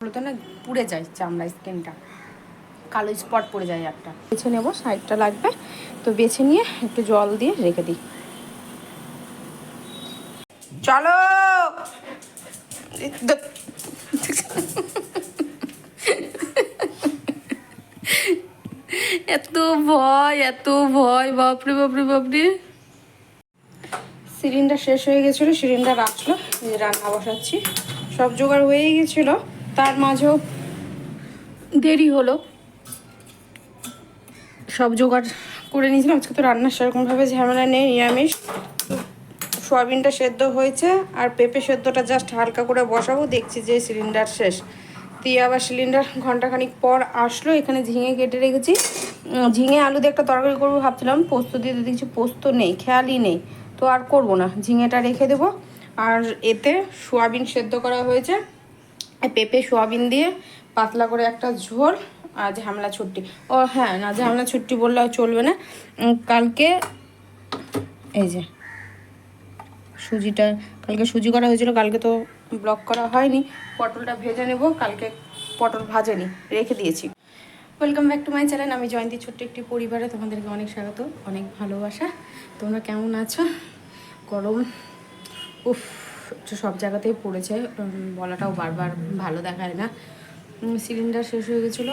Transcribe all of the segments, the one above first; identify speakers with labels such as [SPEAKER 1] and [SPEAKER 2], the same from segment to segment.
[SPEAKER 1] তো না পুড়ে যায় চামড়া স্কিনটা। কালো স্পট পড়ে যায় একটা। বেছে নেব, সাইডটা লাগবে। তো বেছে নিয়ে একটু জল দিয়ে রেখে দিই। চলো! এত ভয় এত ভয়, বাপরে বাপরে বাপরে। সিলিন্ডার শেষ হয়ে গেছিল সিলিন্ডার রাখল রান্না বসাচ্ছি। সব জোগাড় হয়েই গেছিল। তার মাঝেও দেরি হলো। সব জোগাড় করে নিয়েছিলাম। আজকে তো রান্নার সেরকমভাবে ঝামেলা নেই, নিরামিষ। সোয়াবিনটা সেদ্ধ হয়েছে আর পেঁপে সেদ্ধটা জাস্ট হালকা করে বসাবো। দেখছি যে সিলিন্ডার শেষ। দিয়ে আবার সিলিন্ডার ঘন্টাখানিক পর আসলো। এখানে ঝিঙে কেটে রেখেছি। ঝিঙে আলু দিয়ে একটা তরকারি করব ভাবছিলাম। পোস্ত দিয়ে দেখছি পোস্ত নেই, খেয়ালই নেই। তো আর করব না। ঝিঙেটা রেখে দেবো। আর এতে সোয়াবিন সেদ্ধ করা হয়েছে। পেঁপে, সোয়াবিন দিয়ে পাতলা করে একটা ঝোল আর ঝামলা ছুট্টি ও হ্যাঁ না, ঝামলা ছুট্টি বললে চলবে না। কালকে এই যে সুজিটা, কালকে সুজি করা হয়েছিল, কালকে তো ব্লক করা হয়নি। পটলটা ভেজে নেব, কালকে পটল ভাজেনি, রেখে দিয়েছি। Welcome back to my channel আমি জয়ন্তী, ছোট্ট একটি পরিবারে তোমাদেরকে অনেক স্বাগত, অনেক ভালোবাসা। তোমরা কেমন আছো? গরম, উফ। সব জায়গাতেই পড়েছে বলাটাও বারবার ভালো দেখায় না। সিলিন্ডার শেষ হয়ে গেছিল,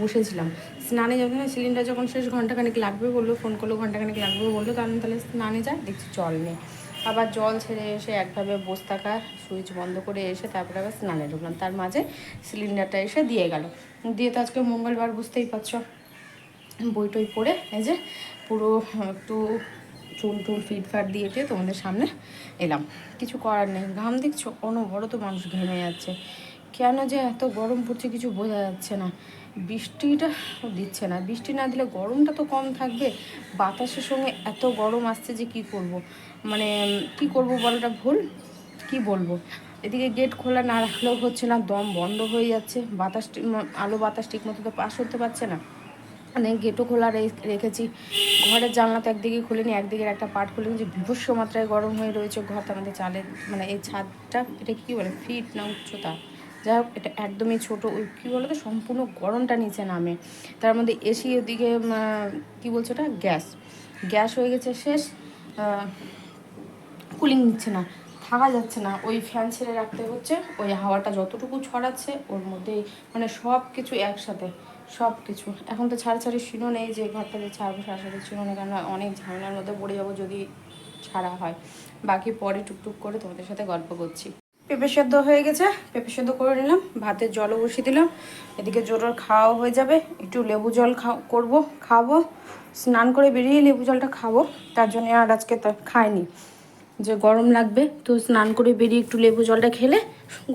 [SPEAKER 1] বসেছিলাম। স্নানে যখন সিলিন্ডার যখন শেষ ঘন্টাখানেক লাগবে বলল ফোন করল, ঘন্টাখানেক লাগবে বলল, কারণ তাহলে স্নানে যায় দেখছি জল নেই। আবার জল ছেড়ে এসে একভাবে বসে থাকা সুইচ বন্ধ করে এসে তারপরে আবার স্নানে ঢুকলাম। তার মাঝে সিলিন্ডারটা এসে দিয়ে গেল। দিয়ে তো আজকে মঙ্গলবার, বুঝতেই পারছ। বই টই পড়ে, এই যে পুরো একটু চুল টুল ফিট ফাট দিয়ে দিয়ে তোমাদের সামনে এলাম। কিছু করার নেই। ঘাম দেখছ? অনবরত মানুষ ঘেমে যাচ্ছে। কেন যে এত গরম পড়ছে কিছু বোঝা যাচ্ছে না। বৃষ্টিটা দিচ্ছে না। বৃষ্টি না দিলে গরমটা তো কম থাকবে। বাতাসের সঙ্গে এত গরম আসছে যে কি করব? মানে কি করব বলাটা ভুল? কি বলব? এদিকে গেট খোলা না রাখলেও হচ্ছে না। দম বন্ধ হয়ে যাচ্ছে। বাতাস আলো বাতাস ঠিক মতো তো পাস হতে পারছে না। মানে গেটও খোলা রেখেছি। ঘরের জানলা তো একদিকে খুলিনি, একদিকের একটা পার্ট খুলে যে বিভৎস মাত্রায় গরম হয়ে রয়েছে ঘরটা আমাদের চালের মানে এই ছাদটা, এটা কী বলে, ফিট না উচ্চতা? যাই হোক, এটা একদমই ছোটো, ওই কী বলো তো সম্পূর্ণ গরমটা নিচে নামে। তার মধ্যে এসি ওদিকে কী বলছো ওটা? গ্যাস। গ্যাস হয়ে গেছে শেষ কুলিং নিচ্ছে না, থাকা যাচ্ছে না। ওই ফ্যান ছেড়ে রাখতে হচ্ছে, ওই হাওয়াটা যতটুকু ছড়াচ্ছে, ওর মধ্যেই মানে সব কিছু একসাথে। সব কিছু এখন তো ছাড়া ছাড়ি শিনো নেই যে ঘরটা যে ছাড়বো ছাড়াছাড়ি শিনো নেই। কারণ অনেক ঝামেলার মধ্যে পড়ে যাব যদি ছাড়া হয়। বাকি পরে টুকটুক করে তোমাদের সাথে গল্প করছি। পেঁপে সেদ্ধ হয়ে গেছে, পেঁপে সেদ্ধ করে নিলাম ভাতের জলও বসিয়ে দিলাম। এদিকে জোরের খাওয়াও হয়ে যাবে, একটু লেবু জল খাও, করব, খাব, স্নান করে বেরিয়ে লেবু জলটা খাব। তার জন্য আর আজকে খাইনি। যে গরম লাগবে, তো স্নান করে বেরিয়ে একটু লেবু জলটা খেলে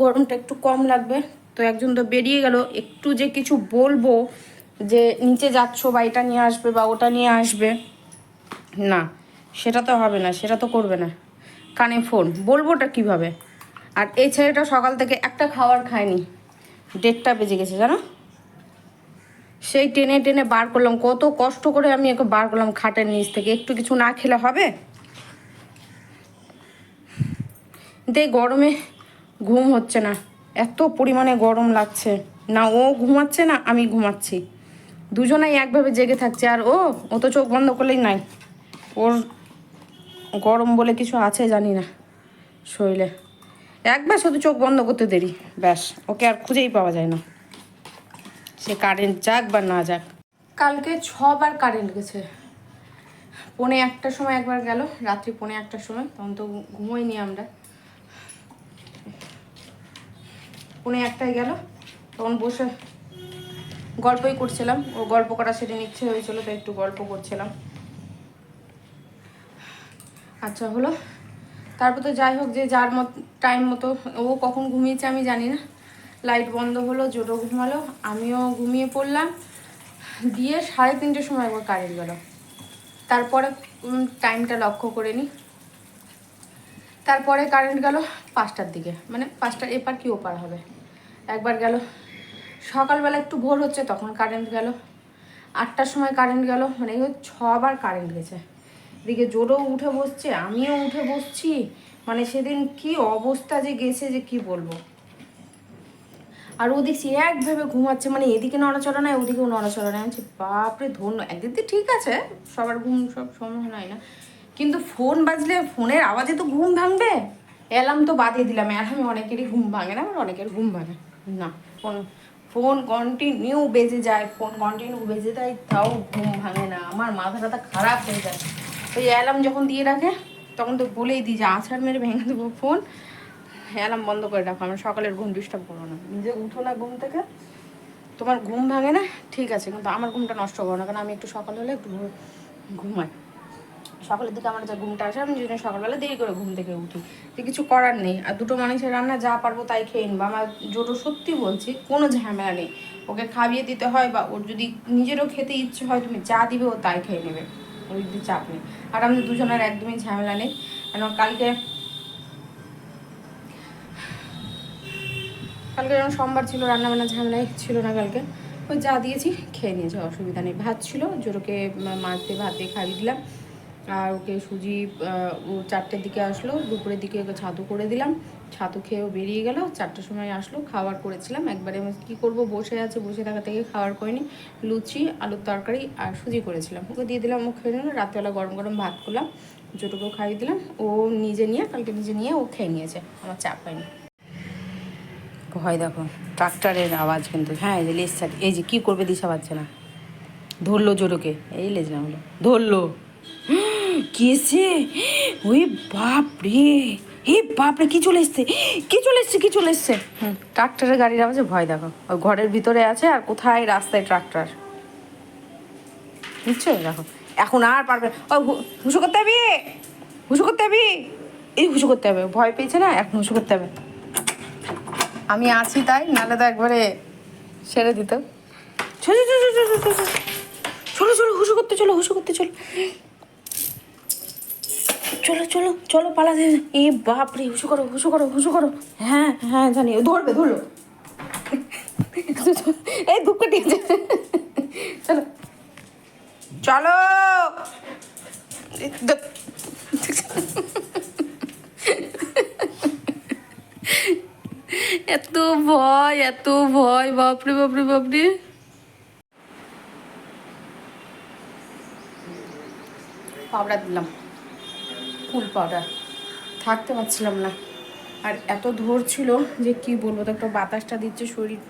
[SPEAKER 1] গরমটা একটু কম লাগবে। তো একজন তো বেরিয়ে গেল। একটু যে কিছু বলব, যে নিচে যাচ্ছ বা এটা নিয়ে আসবে বা ওটা নিয়ে আসবে, না, সেটা তো হবে না, সেটা তো করবে না। কানে ফোন বলবোটা কীভাবে? আর এই ছেলেটা সকাল থেকে একটা খাবার খায়নি। ডেটটা বেজে গেছে, জানো? সেই টেনে টেনে বার করলাম। কত কষ্ট করে আমি একে বার করলাম খাটের নিচ থেকে। একটু কিছু না খেলে হবে? দে, গরমে ঘুম হচ্ছে না। এত পরিমাণে গরম লাগছে। না, ও ঘুমাচ্ছে না, আমি ঘুমাচ্ছি। দুজনাই একভাবে জেগে থাকছে, আর ও ও তো চোখ বন্ধ করলেই নাই। ওর গরম বলে কিছু আছে জানি না শরীরে। একবার শুধু চোখ বন্ধ করতে দেরি, ব্যাস, ওকে আর খুঁজেই পাওয়া যায় না। সে কারেন্ট যাক বা না যাক। কালকে ছবার কারেন্ট গেছে। পৌনে একটার সময় একবার গেল, রাত্রি পৌনে একটার সময়, তখন তো ঘুমোইনি আমরা। পৌনে একটায় গেল। তখন বসে গল্পই করছিলাম। ও গল্প করা সেদিন ইচ্ছে হয়েছিল তো একটু গল্প করছিলাম। আচ্ছা হলো। তারপর তো যাই হোক, যে যার মত টাইম মতো, ও কখন ঘুমিয়েছে আমি জানি না। লাইট বন্ধ হলো জোটো ঘুমালো, আমিও ঘুমিয়ে পড়লাম। দিয়ে সাড়ে তিনটের সময় একবার কারেন্ট গেল। তারপরে টাইমটা লক্ষ্য করে নিই তারপরে কারেন্ট গেল পাঁচটার দিকে। মানে পাঁচটার এপার কি ওপার হবে? একবার গেল, সকালবেলা একটু ভোর হচ্ছে, তখন কারেন্ট গেল। আটটার সময় কারেন্ট গেল মানে ছবার কারেন্ট গেছে। এদিকে জোরও উঠে বসছে, আমিও উঠে বসছি। মানে সেদিন কি অবস্থা যে গেছে যে কি বলব। আর ও দেখছি একভাবে ঘুমাচ্ছে মানে এদিকে নড়াচড়া নাই, ওদিকেও নড়াচড়া নাই। আমি বাপরে, ধন্য, একদিক দিয়ে ঠিক আছে, সবার ঘুম সব সময় হয় না। কিন্তু ফোন বাজলে ফোনের আওয়াজে তো ঘুম ভাঙবে? অ্যালার্ম তো বাদিয়ে দিলাম, অ্যালার্মে অনেকেরই ঘুম ভাঙে না, আবার অনেকের ঘুম ভাঙে না। ফোন ফোন কন্টিনিউ বেজে যায়, ফোন কন্টিনিউ বেজে যায়, তাও ঘুম ভাঙে না। আমার মাথা টাথা খারাপ হয়ে যায়। ওই অ্যালার্ম যখন দিয়ে রাখে, তখন তো বলেই দিই যে আছাড় মেরে ভেঙে দেবো ফোন। অ্যালার্ম বন্ধ করে রাখো, আমার সকালের ঘুম ডিস্টার্ব করো না। নিজে উঠো না ঘুম থেকে। তোমার ঘুম ভাঙে না? ঠিক আছে, কিন্তু আমার ঘুমটা নষ্ট করো না, কারণ আমি একটু সকাল হলে একটু ঘুমাই। সকালের দিকে আমার যা ঘুমটা আসে, আমি জন্য সকালবেলা দেরি করে ঘুম থেকে উঠি। তো কিছু করার নেই। আর দুটো মানুষের রান্না যা পারব তাই খেয়ে নেব। আমার জোটো সত্যি বলছি, কোনো ঝামেলা নেই। ওকে খাইয়ে দিতে হয় বা ওর যদি নিজেরও খেতে ইচ্ছে হয়, তুমি যা দিবে ও তাই খেয়ে নেবে। ওই দিকে চাপ নেই। আর আমাদের দুজনের একদমই ঝামেলা নেই। কারণ কালকে কালকে যখন সোমবার ছিল রান্না বান্না ঝামেলায় ছিল না কালকে, ওই যা দিয়েছি, খেয়ে নিয়েছে, অসুবিধা নেই। ভাত ছিল, জোরকে মাছ দিয়ে ভাত দিয়ে খাইয়ে দিলাম। আর ওকে সুজি ও চারটের দিকে আসলো, দুপুরের দিকে ওকে ছাতু করে দিলাম। ছাতু খেয়েও বেরিয়ে গেল, চারটের সময় আসলো, খাবার করেছিলাম। একবারে আমি কী করব, বসে আছে, বসে থাকা থেকে খাবার করিনি। লুচি, আলুর তরকারি আর সুজি করেছিলাম। ওকে দিয়ে দিলাম, ও খেয়ে নিল। রাত্রেবেলা গরম গরম ভাত করলাম জোটুকু খাইয়ে দিলাম। ও নিজে নিয়ে, কালকে নিজে নিয়ে ও খেয়ে নিয়েছে, আমার চাপ হয়নি হয় দেখো, ট্রাক্টরের আওয়াজ কিন্তু হ্যাঁ এই যে লেজ এই যে কী করবে দিশা পাচ্ছে না। ধরলো জোরকে, এই লেজ না হলো, ধরলো। এসছে ওই বাপ রে হে বাপ রে কি চলে এসছে? কি চলে এসছে, কি চলে এসছে? ট্রাক্টরের গাড়ির আওয়াজে ভয় দেখো ওই ঘরের ভিতরে আছে আর কোথায় রাস্তায় ট্রাক্টর? নিশ্চয়ই দেখো। এখন আর পারবে ও হুসু করতে হবে? হুসু করতে হবে? এই হুসু করতে হবে। ভয় পেয়েছে না? এখন হুসু করতে হবে। আমি আছি তাই, নাহলে তো একবারে সেরে দিত চলো চলো চলো চলো হুসু করতে, চলো হুসু করতে, চলো। চলো চলো চলো, পালা দে এ বাপ রে হুসু করো হুসু করো হুসু করো। হ্যাঁ হ্যাঁ জানি। ধরবে, ধরলো। এই ধূপ কাটিয়েছে চলো। চলো। এত ভয় এত ভয়, বাপরে বাপরে বাপরে। পাউডার দিলাম। Full powder. থাকতে পারছিলাম না। আর এত ধরছিল যে কি বলব, তো একটা বাতাসটা দিচ্ছে শরীর।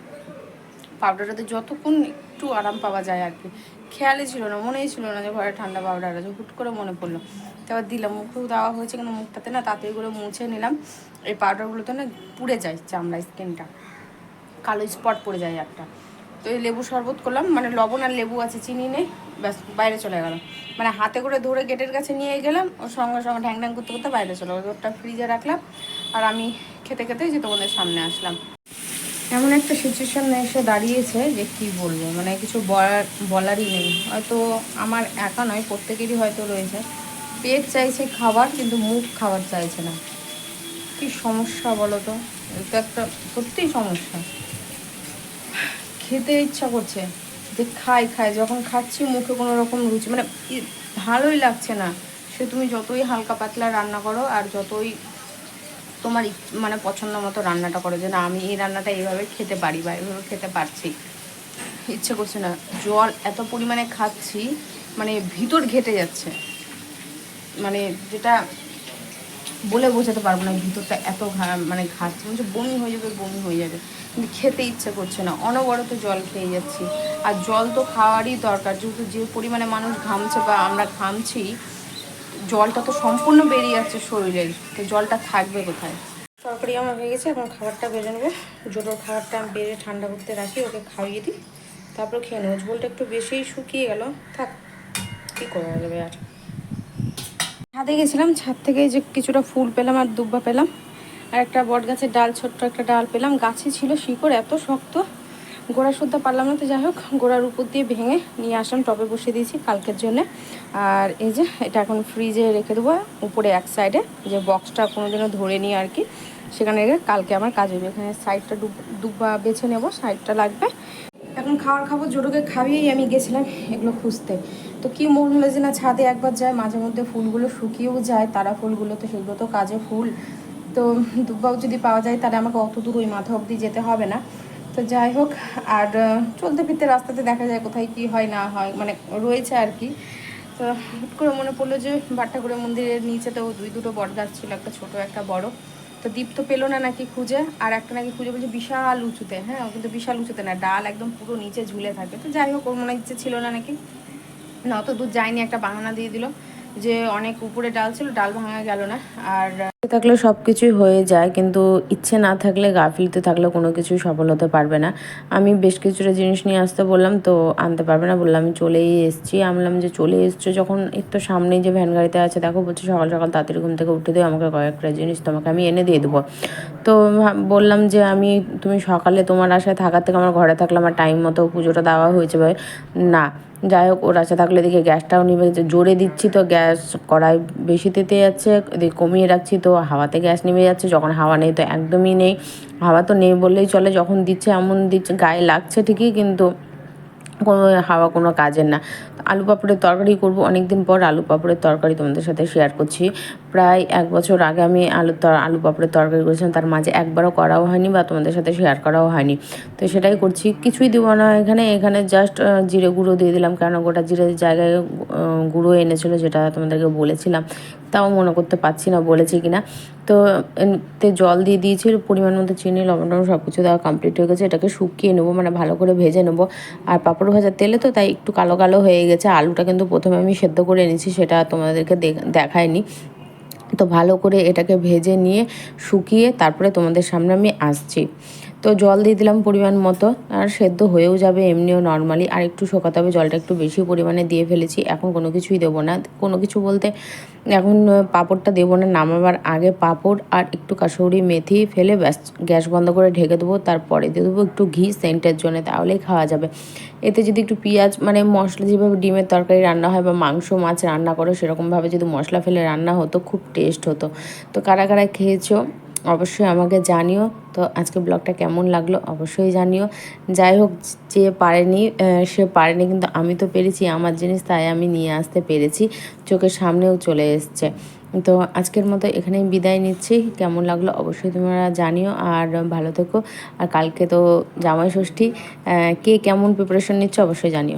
[SPEAKER 1] পাউডারটাতে যতক্ষণ একটু আরাম পাওয়া যায় আর কি। খেয়ালই ছিল না, মনেই ছিল না যে ঘরে ঠান্ডা পাউডার আছে। হুট করে মনে পড়ল। তারপর দিলাম, মুখেও দেওয়া হয়েছে কিন্তু মুখটাতে না তাড়াতাড়ি করে মুছে নিলাম। এই পাউডারগুলোতে না পুড়ে যায় চামড়া স্কিনটা। কালো স্পট পড়ে যায় একটা। তো এই লেবু শরবত করলাম মানে লবণ আর লেবু আছে, চিনি নেই। ব্যাস, বাইরে চলে গেল। মানে হাতে করে ধরে গেটের কাছে নিয়ে গেলাম, ওর সঙ্গে সঙ্গে ঢ্যাং ঢ্যাং করতে করতে বাইরে চলে গেলো। ওটা ফ্রিজে রাখলাম আর আমি খেতে খেতে যে তোমাদের সামনে আসলাম। এমন একটা সিচুয়েশন এসে দাঁড়িয়েছে যে কি বলব? মানে কিছু বলার, বলারই নেই। হয়তো আমার একা নয়, প্রত্যেকেরই হয়তো রয়েছে। পেট চাইছে খাবার, কিন্তু মুখ খাবার চাইছে না। কি সমস্যা বলো তো? এটা একটা সত্যিই সমস্যা। খেতে ইচ্ছা করছে। যে খাই খাই, যখন খাচ্ছি মুখে কোনো রকম রুচি মানে ভালোই লাগছে না। সে তুমি যতই হালকা পাতলা রান্না করো আর যতই তোমার মানে পছন্দ মতো রান্নাটা করো, যে না, আমি এই রান্নাটা এইভাবে খেতে পারি বা এইভাবে খেতে পারছি। ইচ্ছে করছে না। জল এত পরিমাণে খাচ্ছি মানে ভিতর ঘেটে যাচ্ছে। মানে যেটা বলে বোঝাতে পারব না, ভিতরটা এত মানে ঘাটছে হচ্ছে বমি হয়ে যাবে, বমি হয়ে যাবে। খেতে ইচ্ছে করছে না। অনবরত জল খেয়ে যাচ্ছি। আর জল তো খাওয়ারই দরকার। যেহেতু যে পরিমাণে মানুষ ঘামছে বা আমরা ঘামছি, জলটা তো সম্পূর্ণ বেরিয়ে যাচ্ছে শরীরের। তো জলটা থাকবে কোথায়? তরকারি আমার হয়ে গেছে, এখন খাবারটা বেড়ে নেব। জোটোর খাবারটা আমি বেড়ে ঠান্ডা করতে রাখি, ওকে খাইয়ে দিই। তারপর খেয়ে নেব। ঝোলটা একটু বেশিই শুকিয়ে গেল। থাক, কী করা যাবে আর? ছাদে গেছিলাম, ছাদ থেকে যে কিছুটা ফুল পেলাম আর দুব্বা পেলাম। আর একটা বট গাছের ডাল, ছোট্ট একটা ডাল পেলাম। গাছে ছিল শিকড়, এত শক্ত। গোড়া শুদ্ধ পারলাম না তো, যাই হোক, গোড়ার উপর দিয়ে ভেঙে নিয়ে আসলাম, টবে বসিয়ে দিয়েছি কালকের জন্য। আর এই যে, এটা এখন ফ্রিজে রেখে দেবো, উপরে এক সাইডে যে বক্সটা কোনো দিনও ধরে নিই আর কি। সেখানে কালকে আমার কাজ হবে এখানে সাইডটা ডুব দুব্বা বেছে নেব সাইডটা লাগবে। এখন খাবার খাব, জোরকে খাইয়েই আমি গেছিলাম এগুলো খুঁজতে। তো কি মন হলো যে না, ছাদে একবার যায়, মাঝে মধ্যে ফুলগুলো শুকিয়েও যায়, তারা ফুলগুলো তো সেগুলো তো কাজে ফুল। তো দুব্বাও যদি পাওয়া যায়, তাহলে আমাকে অত দূর ওই মাথা অবধি যেতে হবে না। তো যাই হোক, আর চলতে ফিরতে রাস্তাতে দেখা যায় কোথায় কি হয়, না হয় মানে রয়েছে আর কি। তো হুট করে মনে পড়ল যে বাট্টাকুড়ে মন্দিরের নিচে তো দুই দুটো বট গাছ ছিল, একটা ছোট, একটা বড়। তো দীপ তো পেল না নাকি খুঁজে, আর একটা নাকি খুঁজে বলছে বিশাল উঁচুতে হ্যাঁ ও কিন্তু বিশাল উঁচুতে না, ডাল একদম পুরো নিচে ঝুলে থাকে। তো যাই হোক, ওর মনে ইচ্ছে ছিল না নাকি। না, অত দূর যায়নি, একটা বাহানা দিয়ে দিল। যে অনেক উপরে ডাল ছিল, ডাল ভাঙা গেল না। আর থাকলে সব কিছুই হয়ে যায়, কিন্তু ইচ্ছে না থাকলে গাফিলতে থাকলে কোনো কিছুই সফল হতে পারবে না। আমি বেশ কিছুটা জিনিস নিয়ে আসতে বললাম, তো আনতে পারবে না, বললাম আমি চলেই এসেছি। আমি বললাম যে চলে এসছো যখন তো সামনেই যে ভ্যান গাড়িতে আছে, দেখো বলছে সকাল সকাল তাড়াতাড়ি ঘুম থেকে উঠে দিও, আমাকে কয়েকটা জিনিস তোমাকে আমি এনে দিয়ে দেবো। তো বললাম যে আমি, তুমি সকালে তোমার আশায় থাকার থেকে আমার ঘরে থাকলে আমার টাইম মতো পুজোটা দেওয়া হয়েছে ভাই। না যাই হোক, ওর আশা থাকলে দেখি গ্যাসটাও নিবে। জোরে দিচ্ছি তো গ্যাস কড়াই বেশি তেতে যাচ্ছে, এদিকে কমিয়ে রাখছি তো হাওয়াতে গ্যাস নেমে যাচ্ছে, যখন হাওয়া নেই তো একদমই নেই। হাওয়া তো নেই বললেই চলে, যখন দিচ্ছে এমন দিচ্ছে, গায়ে লাগছে ঠিকই, কিন্তু কোনো হাওয়া কোনো কাজের না। আলু পাপড়ের তরকারি করব অনেক দিন পর আলু পাপড়ের তরকারি তোমাদের সাথে শেয়ার করছি। প্রায় এক বছর আগে আমি আলু আলু পাপড়ের তরকারি করেছিলাম, তার মাঝে একবারও করাও হয়নি বা তোমাদের সাথে শেয়ার করাও হয়নি। তো সেটাই করছি, কিছুই দিব না এখানে এখানে জাস্ট জিরে গুঁড়ো দিয়ে দিলাম কেন গোটা জিরে জায়গায় গুঁড়ো এনেছিল যেটা তোমাদেরকে বলেছিলাম। তাও মনে করতে পারছি না বলেছি কিনা। তো তে জল দিয়ে দিয়েছি পরিমাণ মতো চিনি, লবণ টবণ সব কিছু দেওয়া কমপ্লিট হয়ে গেছে। এটাকে শুকিয়ে নেব মানে ভালো করে ভেজে নেব। আর পাঁপড় ভাজার তেলে তো তাই একটু কালো কালো হয়ে গেছে। আলুটা কিন্তু প্রথমে আমি সেদ্ধ করে এনেছি, সেটা তোমাদেরকে দেখায়নি তো ভালো করে এটাকে ভেজে নিয়ে শুকিয়ে তারপরে তোমাদের সামনে আমি আসছি। তো জল দিয়ে দিলাম পরিমাণ মতো, আর সেদ্ধ হয়েও যাবে এমনিও নর্মালি আর একটু শোকাতে হবে, জলটা একটু বেশি পরিমাণে দিয়ে ফেলেছি, এখন কোনো কিছুই দেবো না। কোনো কিছু বলতে এখন পাঁপড়টা দেবো না, নামাবার আগে পাঁপড় আর একটু কাসৌরি মেথি ফেলে ব্যাস, গ্যাস বন্ধ করে ঢেকে দেবো, তারপরে দিয়ে দেবো একটু ঘি, সেন্টের জন্য, তাহলেই খাওয়া যাবে। এতে যদি একটু পেঁয়াজ মানে মশলা যেভাবে ডিমের তরকারি রান্না হয় বা মাংস, মাছ রান্না করো, সেরকমভাবে যদি মশলা ফেলে রান্না হতো, খুব টেস্ট হতো। তো কারা কারা খেয়েছো? অবশ্যই আমাকে জানিও। তো আজকে ব্লগটা কেমন লাগল অবশ্যই জানিও। যাই হোক, যে পারেনি সে পারেনি কিন্তু আমি তো পেরেছি, আমার জিনিস তাই আমি নিয়ে আসতে পেরেছি। চোখের সামনেও চলে এসছে। তো আজকের মতো এখানেই বিদায় নিচ্ছি। কেমন লাগল অবশ্যই তোমরা জানিও। আর ভালো থেকো। আর কালকে তো জামাই ষষ্ঠী কে কেমন প্রিপারেশন নিচ্ছে অবশ্যই জানিও।